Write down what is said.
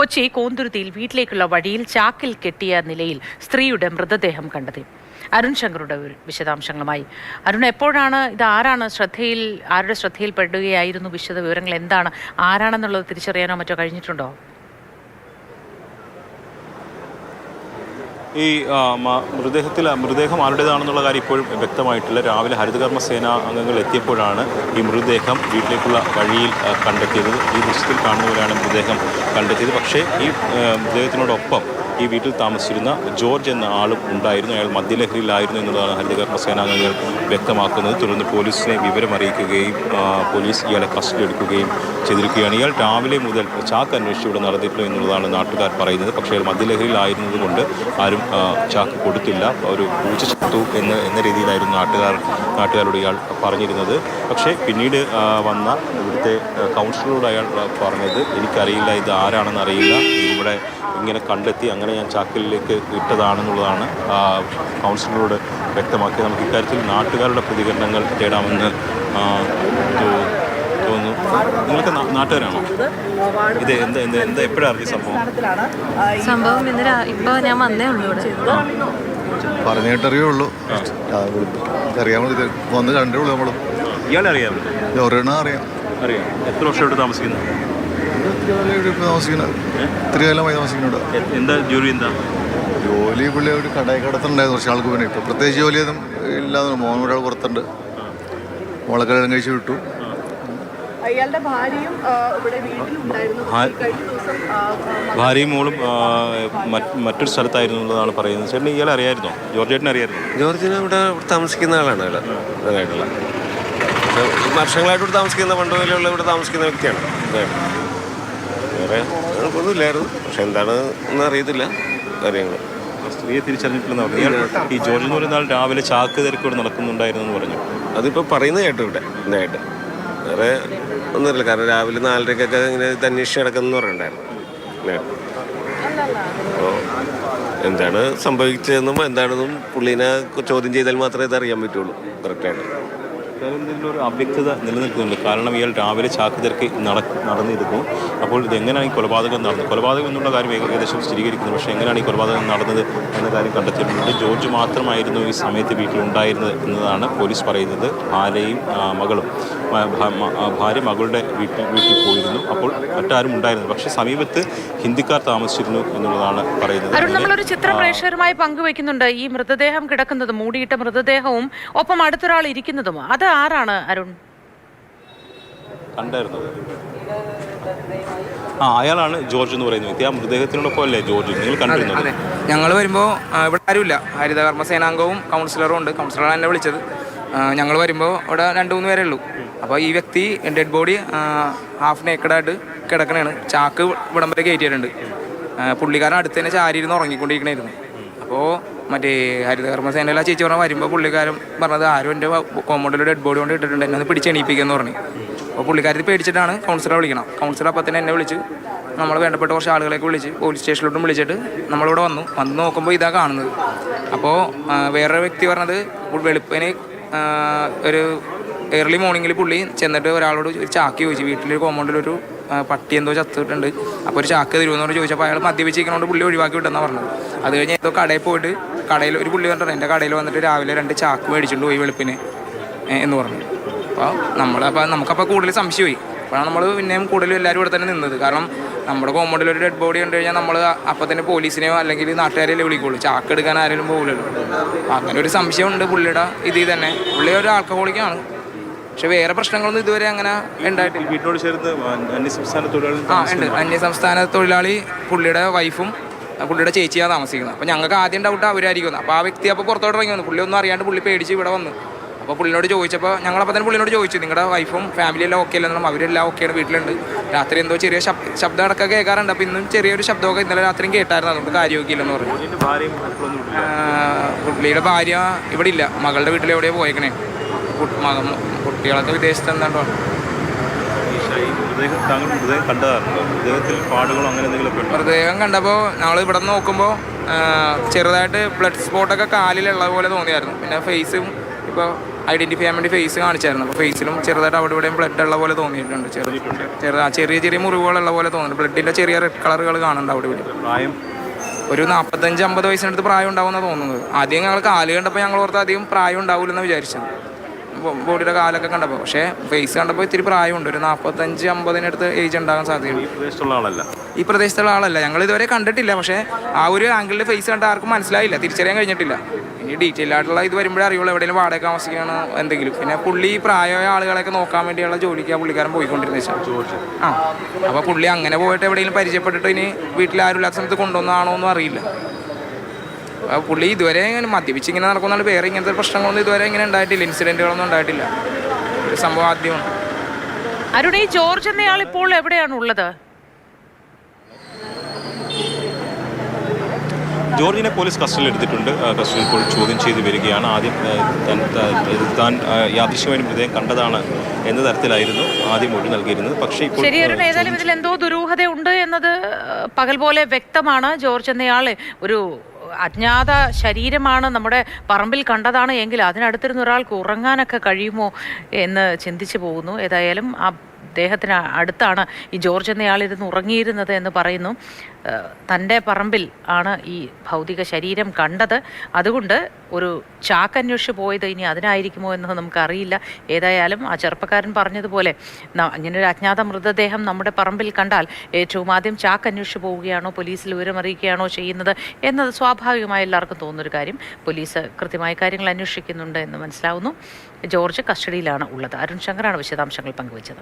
കൊച്ചി കോന്തുരുത്തിയിൽ വീട്ടിലേക്കുള്ള വഴിയിൽ ചാക്കിൽ കെട്ടിയ നിലയിൽ സ്ത്രീയുടെ മൃതദേഹം കണ്ടെത്തി. അരുൺ ശങ്കറുടെ വിശദാംശങ്ങളുമായി. അരുൺ എപ്പോഴാണ് ഇത് ആരാണ് ശ്രദ്ധയിൽ ആരുടെ ശ്രദ്ധയിൽപ്പെടുകയായിരുന്നു വിശദ വിവരങ്ങൾ എന്താണ്? ആരാണെന്നുള്ളത് തിരിച്ചറിയാനോ മറ്റോ കഴിഞ്ഞിട്ടുണ്ടോ? ഈ മൃതദേഹത്തിൽ മൃതദേഹം ആരുടേതാണെന്നുള്ള കാര്യം ഇപ്പോഴും വ്യക്തമായിട്ടില്ല. രാവിലെ ഹരിതകർമ്മ സേന അംഗങ്ങൾ എത്തിയപ്പോഴാണ് ഈ മൃതദേഹം വീട്ടിലേക്കുള്ള വഴിയിൽ കണ്ടെത്തിയത്. ഈ ദൃശ്യത്തിൽ കാണുന്നവരാണ് മൃതദേഹം കണ്ടെത്തിയത്. പക്ഷേ ഈ മൃതദേഹത്തിനോടൊപ്പം ഈ വീട്ടിൽ താമസിച്ചിരുന്ന ജോർജ് എന്ന ആളും ഉണ്ടായിരുന്നു. അയാൾ മദ്യലഹരിയിലായിരുന്നു എന്നതാണ് ഹരിതകർമ്മ സേനാംഗങ്ങൾ വ്യക്തമാക്കുന്നത്. തുടർന്ന് പോലീസിനെ വിവരം അറിയിക്കുകയും പോലീസ് ഇയാളെ കസ്റ്റഡി എടുക്കുകയും ചെയ്തിരിക്കുകയാണ്. ഇയാൾ രാവിലെ മുതൽ ചാക്ക് അന്വേഷിച്ച് ഇവിടെ എന്നുള്ളതാണ് നാട്ടുകാർ പറയുന്നത്. പക്ഷേ അയാൾ മദ്യലഹരിയിലായിരുന്നത് കൊണ്ട് ആരും ചാക്ക് കൊടുത്തില്ല. ഒരു പൂച്ച ചത്തു എന്ന് എന്ന രീതിയിലായിരുന്നു നാട്ടുകാർ നാട്ടുകാരോട് ഇയാൾ പറഞ്ഞിരുന്നത്. പക്ഷേ പിന്നീട് വന്ന ഇവിടുത്തെ കൗൺസിലറോട് അയാൾ പറഞ്ഞത് എനിക്കറിയില്ല ഇത് ആരാണെന്ന് അറിയില്ല. ഇവിടെ ഇങ്ങനെ കണ്ടെത്തി അങ്ങനെ ഞാൻ ചാക്കലിലേക്ക് ഇട്ടതാണെന്നുള്ളതാണ് കൗൺസിലറോട് വ്യക്തമാക്കി നമുക്ക് ഇക്കാര്യത്തിൽ നാട്ടുകാരുടെ പ്രതികരണങ്ങൾ തേടാമെന്ന് തോന്നുന്നു. നിങ്ങൾക്ക് നാട്ടുകാരാണോ? ഇത് എന്താ എന്ത് എന്ത് എപ്പോഴാണ് അറിഞ്ഞ സംഭവം? സംഭവം ഇന്ന് രാ- ഞാൻ വന്നേ ഉള്ളൂ ഇവിടെ. പറഞ്ഞിട്ടറിയേ ഉള്ളൂ. അറിയാൻ ഇത് വന്ന് കണ്ടേ ഉള്ളൂ നമ്മൾ ഇയാളെ അറിയാമോ ഒരെണ്ണം അറിയാം. അറിയാം. എത്ര വർഷമായിട്ട് താമസിക്കുന്നു? താമസിക്കുന്നുണ്ട്. എന്താ ജോലി എന്താ? ജോലി പുള്ളി ഒരു കടയിൽ കിടത്തുണ്ടായിരുന്നു കുറച്ച് ആൾക്ക് പിന്നെ ഇപ്പൊ പ്രത്യേകിച്ച് ജോലിയൊന്നും ഇല്ലാതെ മോൻ ഒരാൾ പുറത്തുണ്ട്. മോളെ കല്യാണം കഴിച്ച് വിട്ടു. അയാളുടെ ഭാര്യയും ഇവിടെ വീട്ടിലുണ്ടായിരുന്നു കഴിഞ്ഞ ദിവസം ആ, ആ, മോളും മറ്റൊരു സ്ഥലത്തായിരുന്നു എന്നുള്ളതാണ് പറയുന്നത്. ചേട്ടൻ ഇയാളെ അറിയായിരുന്നോ? ജോർജ് ചേട്ടനെ അറിയായിരുന്നു? ജോർജിന് ഇവിടെ താമസിക്കുന്ന ആളാണ് ഇവിടെ വർഷങ്ങളായിട്ട് ഇവിടെ താമസിക്കുന്ന പണ്ട് മുതലുള്ള ഇവിടെ താമസിക്കുന്ന വ്യക്തിയാണ്. വേറെ കുഴപ്പമൊന്നുമില്ലായിരുന്നു. പക്ഷെ എന്താണ് ഒന്നും അറിയത്തില്ല കാര്യങ്ങൾ. സ്ത്രീയെ തിരിച്ചറിഞ്ഞിട്ടില്ലെന്ന് പറഞ്ഞു. ഇയാൾ ഈ ജോർജ് എന്ന് പറയുന്ന ആൾ രാവിലെ ചാക്ക് തിരക്ക് ഇവിടെ നടക്കുന്നുണ്ടായിരുന്നു എന്ന് പറഞ്ഞു. അതിപ്പോൾ പറയുന്നത് കേട്ടു ഇവിടെ ഇതായിട്ട് വേറെ ഒന്നുമില്ല. കാരണം രാവിലെ നാലരക്കൊക്കെ ഇങ്ങനെ അന്വേഷിച്ച് കിടക്കുന്നു പറയണ്ടായിരുന്നു. അപ്പോൾ എന്താണ് സംഭവിച്ചതെന്നും എന്താണെന്നും പുള്ളീനെ ചോദ്യം ചെയ്താൽ മാത്രമേ ഇത് അറിയാൻ പറ്റുള്ളൂ. കറക്റ്റായിട്ട്. ഒരു അവ്യക്തത നിലനിൽക്കുന്നുണ്ട്. കാരണം ഇയാൾ രാവിലെ ചാക്ക് തിരക്ക് നട നടന്നിരുന്നു. അപ്പോൾ ഇതെങ്ങനെയാണ് ഈ കൊലപാതകം നടന്നത്? കൊലപാതകം എന്നുള്ള കാര്യം ഏകദേശം സ്ഥിരീകരിക്കുന്നു. പക്ഷേ എങ്ങനെയാണ് ഈ കൊലപാതകം നടന്നത് എന്ന കാര്യം കണ്ടെത്തിയിട്ടുണ്ട്. ജോർജ് മാത്രമായിരുന്നു ഈ സമയത്ത് വീട്ടിലുണ്ടായിരുന്നത് എന്നതാണ് പോലീസ് പറയുന്നത്. ഭാര്യയും മകളും. ഭാര്യ മകളുടെ വീട്ടിൽ വീട്ടിൽ പോയിരുന്നു. അപ്പോൾ മറ്റാരും ഉണ്ടായിരുന്നു പക്ഷേ സമീപത്ത് ഹിന്ദിക്കാർ താമസിച്ചിരുന്നു എന്നുള്ളതാണ് പറയുന്നത്. അരുൺ നമ്മളൊരു ചിത്രം പ്രേക്ഷകരുമായി പങ്കുവെക്കുന്നുണ്ട്. ഈ മൃതദേഹം കിടക്കുന്നത് മൂടിയിട്ട മൃതദേഹവും ഒപ്പം അടുത്തൊരാൾ ഇരിക്കുന്നതും. അത് ആരാണ് അരുൺ? കണ്ടായിരുന്നു? ആ അയാളാണ് ജോർജ് എന്ന് പറയുന്ന വ്യക്തി. ആ മൃതദേഹത്തിനോടൊപ്പം അല്ലേ ജോർജ്? നിങ്ങൾ കണ്ടിരുന്നത് അതെ. ഞങ്ങൾ വരുമ്പോൾ ഇവിടെ ആരുമില്ല. ഹരിതകർമ്മ സേനാംഗവും കൗൺസിലറും ഉണ്ട്. കൗൺസിലറാണ് എന്നെ വിളിച്ചത്. ഞങ്ങൾ വരുമ്പോൾ അവിടെ രണ്ട് മൂന്ന് പേരേ ഉള്ളൂ. അപ്പോൾ ഈ വ്യക്തി ഡെഡ് ബോഡി ഹാഫ് നേക്കഡായിട്ട് കിടക്കണേണ്. ചാക്ക് ഇവിടം കയറ്റിയിട്ടുണ്ട്. പുള്ളിക്കാരൻ അടുത്ത് തന്നെ ചാരിയിരുന്ന് ഉറങ്ങിക്കൊണ്ടിരിക്കണായിരുന്നു. അപ്പോൾ മറ്റേ ഹരിതകർമ്മസേനയിലെ ചേച്ചി പറഞ്ഞാൽ വരുമ്പോൾ പുള്ളിക്കാരൻ പറഞ്ഞത് ആരും എന്റെ കോമ്പൗണ്ടിൽ ഡെഡ് ബോഡി കൊണ്ട് ഇട്ടിട്ടുണ്ട് എന്നെ ഒന്ന് പറഞ്ഞു. അപ്പോൾ പുള്ളിക്കാരത്തിൽ പേടിച്ചിട്ടാണ് കൗൺസിലറെ വിളിക്കണം കൗൺസിലർ അപ്പം തന്നെ എന്നെ വിളിച്ച് നമ്മൾ വേണ്ടപ്പെട്ട കുറച്ച് ആളുകളെയൊക്കെ വിളിച്ച് പോലീസ് സ്റ്റേഷനിലോട്ടും വിളിച്ചിട്ട് നമ്മളിവിടെ വന്നു. വന്ന് നോക്കുമ്പോൾ ഇതാ കാണുന്നത്. അപ്പോൾ വേറൊരു വ്യക്തി പറഞ്ഞത് വെളുപ്പിന് ഒരു ഏർലി മോർണിംഗിൽ പുള്ളി ചെന്നിട്ട് ഒരാളോട് ഒരു ചാക്ക് ചോദിച്ചു. വീട്ടിലൊരു കോമ്പൗണ്ടിലൊരു പട്ടി എന്തോ ചത്തിട്ടുണ്ട് അപ്പോൾ ഒരു ചാക്ക് തരുമെന്ന് പറഞ്ഞ് ചോദിച്ചപ്പോൾ അയാൾ മദ്യപിച്ചിരിക്കണോണ്ട് പുള്ളി ഒഴിവാക്കി വിട്ടെന്നാണ് പറഞ്ഞത്. അത് കഴിഞ്ഞ് ഏതോ കടയിൽ പോയിട്ട് കടയിൽ ഒരു പുള്ളി പറഞ്ഞിട്ട് എന്റെ കടയിൽ വന്നിട്ട് രാവിലെ രണ്ട് ചാക്ക് മേടിച്ചിട്ട് പോയി വെളുപ്പിന് എന്ന് പറഞ്ഞു. അപ്പോൾ നമ്മൾ അപ്പോൾ നമുക്കപ്പോൾ കൂടുതൽ സംശയമായി. അപ്പോഴാണ് നമ്മൾ പിന്നെയും കൂടുതലും എല്ലാവരും ഇവിടെ തന്നെ നിന്നത്. കാരണം നമ്മുടെ കോമ്പൗണ്ടിൽ ഒരു ഡെഡ് ബോഡി കണ്ടു കഴിഞ്ഞാൽ നമ്മൾ അപ്പം തന്നെ പോലീസിനെയോ അല്ലെങ്കിൽ നാട്ടുകാരെയല്ലേ വിളിക്കുള്ളൂ. ചാക്ക് എടുക്കാൻ ആരെങ്കിലും പോകില്ലല്ലോ അങ്ങനെ ഒരു സംശയമുണ്ട് പുള്ളിയുടെ ഇതിൽ തന്നെ. പുള്ളി ഒരു ആൾക്കഹോളിക്കാണ് പക്ഷെ വേറെ പ്രശ്നങ്ങളൊന്നും ഇതുവരെ അങ്ങനെ ഉണ്ടായിട്ടില്ല. വീട്ടിനോട് അന്യസംസ്ഥാന തൊഴിലാളി ആ ഉണ്ട്. അന്യസംസ്ഥാന തൊഴിലാളി പുള്ളിയുടെ വൈഫും പുള്ളിയുടെ ചേച്ചിയാണ് താമസിക്കുന്നത്. അപ്പോൾ ഞങ്ങൾക്ക് ആദ്യം ഡൗട്ട് അവരായിരിക്കും അപ്പോൾ ആ വ്യക്തി അപ്പോൾ പുറത്തോട്ട് ഇറങ്ങി വന്നു. പുള്ളി ഒന്നും അറിയാണ്ട് പുള്ളി പേടിച്ച് ഇവിടെ വന്നു. അപ്പോൾ പുള്ളിനോട് ചോദിച്ചപ്പോൾ ഞങ്ങളപ്പോൾ തന്നെ പുള്ളിനോട് ചോദിച്ചു നിങ്ങളുടെ വൈഫും ഫാമിലി എല്ലാം ഓക്കെ അല്ലെന്നും അവരെല്ലാം ഓക്കെയാണ് വീട്ടിലുണ്ട്. രാത്രി എന്തോ ചെറിയ ശബ് ശബ്ദം അടക്കം കേൾക്കാറുണ്ട്. അപ്പോൾ ഇന്നും ചെറിയൊരു ശബ്ദമൊക്കെ ഇന്നലെ രാത്രിയും കേട്ടായിരുന്നു. അതുകൊണ്ട് കാര്യമൊക്കെയില്ലെന്ന് പറഞ്ഞു. പുള്ളിയുടെ ഭാര്യ ഇവിടെ ഇല്ല. മകളുടെ വീട്ടിൽ എവിടെയാ പോയേക്കണേ? മക- കുട്ടികളൊക്കെ വിദേശത്ത് എന്താണ്ടോ? മൃതദേഹം കണ്ടപ്പോൾ ഞങ്ങൾ ഇവിടെ നോക്കുമ്പോൾ ചെറുതായിട്ട് ബ്ലഡ് സ്പോട്ടൊക്കെ കാലിലുള്ള പോലെ തോന്നിയായിരുന്നു. പിന്നെ ഫേസും ഇപ്പോൾ ഐഡന്റിഫൈ ചെയ്യാൻ വേണ്ടി ഫേസ് കാണിച്ചായിരുന്നു. അപ്പോൾ ഫേസിലും ചെറുതായിട്ട് അവിടെ ഇവിടെയും ബ്ലഡ് ഉള്ള പോലെ തോന്നിയിട്ടുണ്ട്. ചെറു ചെറുതാ ചെറിയ ചെറിയ മുറിവുകളുള്ള പോലെ തോന്നുന്നുണ്ട്. ബ്ലഡിന്റെ ചെറിയ റെഡ് കളറുകൾ കാണുന്നുണ്ട് അവിടെ ഇവിടെ. പ്രായം? ഒരു നാൽപ്പത്തഞ്ച് അമ്പത് വയസ്സിനടുത്ത് പ്രായം ഉണ്ടാവുമെന്നാണ് തോന്നുന്നത്. ആദ്യം ഞങ്ങൾ കാൽ കണ്ടപ്പോൾ ഞങ്ങൾ ഓർത്ത് അധികം പ്രായം ഉണ്ടാവില്ലെന്ന് വിചാരിച്ചത്. ബോഡിയുടെ കാലൊക്കെ കണ്ടപ്പോൾ പക്ഷേ ഫേസ് കണ്ടപ്പോൾ ഇത്തിരി പ്രായമുണ്ട്. ഒരു നാൽപ്പത്തഞ്ച് അമ്പതിനടുത്ത് ഏജ് ഉണ്ടാകാൻ സാധ്യതയുണ്ട്. ഈ പ്രദേശത്തുള്ള ആളല്ല. ഈ പ്രദേശത്തുള്ള ആളല്ല. ഞങ്ങൾ ഇതുവരെ കണ്ടിട്ടില്ല. പക്ഷേ ആ ഒരു ആംഗിളിൽ ഫേസ് കണ്ട ആർക്കും മനസ്സിലായില്ല. തിരിച്ചറിയാൻ കഴിഞ്ഞിട്ടില്ല. ഇനി ഡീറ്റെയിൽ ആയിട്ടുള്ള ഇത് വരുമ്പോഴേ അറിയുള്ളൂ എവിടെയെങ്കിലും വാടക താമസിക്കുകയാണ് എന്തെങ്കിലും. പിന്നെ പുള്ളി പ്രായമായ ആളുകളെയൊക്കെ നോക്കാൻ വേണ്ടിയുള്ള ജോലിക്ക് ആ പുള്ളിക്കാരൻ പോയിക്കൊണ്ടിരുന്ന ആ അപ്പോൾ പുള്ളി അങ്ങനെ പോയിട്ട് എവിടെയെങ്കിലും പരിചയപ്പെട്ടിട്ട് ഇനി വീട്ടിൽ ആരും ഇല്ലാത്ത സമയത്ത് കൊണ്ടുവന്നതാണോ എന്നും അറിയില്ല. പുള്ളി ഇതുവരെ ഇങ്ങനെ മദ്യപിച്ച് ഇങ്ങനെ നടക്കുന്നതുകൊണ്ട് വേറെ ഇങ്ങനത്തെ പ്രശ്നങ്ങളൊന്നും ഇതുവരെ ഇങ്ങനെ ഉണ്ടായിട്ടില്ല. ഇൻസിഡന്റുകളൊന്നും ഉണ്ടായിട്ടില്ല. ഒരു സംഭവം ആദ്യമാണ് അരുടെ ഈ ജോർജ് എന്നയാൾ ഇപ്പോൾ എവിടെയാണ് ഉള്ളത് ജോർജിനെ പോലീസ് കസ്റ്റഡിയിൽ എടുത്തിട്ടുണ്ട്. കസ്റ്റഡിയിൽ ഇപ്പോൾ ചോദ്യം ചെയ്ത് വരികയാണ്. ആദ്യം തൻ- യാദൃശ്യമായും മൃതദേഹം കണ്ടതാണ് എന്ന തരത്തിലായിരുന്നു ആദ്യം മൊഴി നൽകിയിരുന്നത്. പക്ഷേ ഇപ്പോൾ ശരിയാണ് ഏതായാലും ഇതിൽ എന്തോ ദുരൂഹതയുണ്ട് എന്നത് പകൽ പോലെ വ്യക്തമാണ്. ജോർജ് എന്നയാൾ ഒരു അജ്ഞാത ശരീരമാണ് നമ്മുടെ പറമ്പിൽ കണ്ടതാണ് എങ്കിൽ അതിനടുത്തിരുന്ന ഒരാൾക്ക് ഉറങ്ങാനൊക്കെ കഴിയുമോ എന്ന് ചിന്തിച്ചു പോകുന്നു. ഏതായാലും ആ അദ്ദേഹത്തിന് അടുത്താണ് ഈ ജോർജ് എന്നയാൾ ഇരുന്ന് ഉറങ്ങിയിരുന്നത് എന്ന് പറയുന്നു. തന്റെ പറമ്പിൽ ആണ് ഈ ഭൗതിക ശരീരം കണ്ടത്. അതുകൊണ്ട് ഒരു ചാക്കന്വേഷിച്ച് പോയത് ഇനി അതിനായിരിക്കുമോ എന്ന് നമുക്കറിയില്ല. ഏതായാലും ആ ചെറുപ്പക്കാരൻ പറഞ്ഞതുപോലെ ഇങ്ങനെ ഒരു അജ്ഞാത മൃതദേഹം നമ്മുടെ പറമ്പിൽ കണ്ടാൽ ഏറ്റവും ആദ്യം ചാക്കന്വേഷിച്ച് പോവുകയാണോ പോലീസിൽ വിവരമറിയിക്കുകയാണോ ചെയ്യുന്നത് എന്നത് സ്വാഭാവികമായി എല്ലാവർക്കും തോന്നുന്നൊരു കാര്യം. പോലീസ് കൃത്യമായ കാര്യങ്ങൾ അന്വേഷിക്കുന്നുണ്ട് എന്ന് മനസ്സിലാവുന്നു. ജോർജ് കസ്റ്റഡിയിലാണ് ഉള്ളത്. അരുൺ ശങ്കറാണ് വിശദാംശങ്ങൾ പങ്കുവച്ചത്.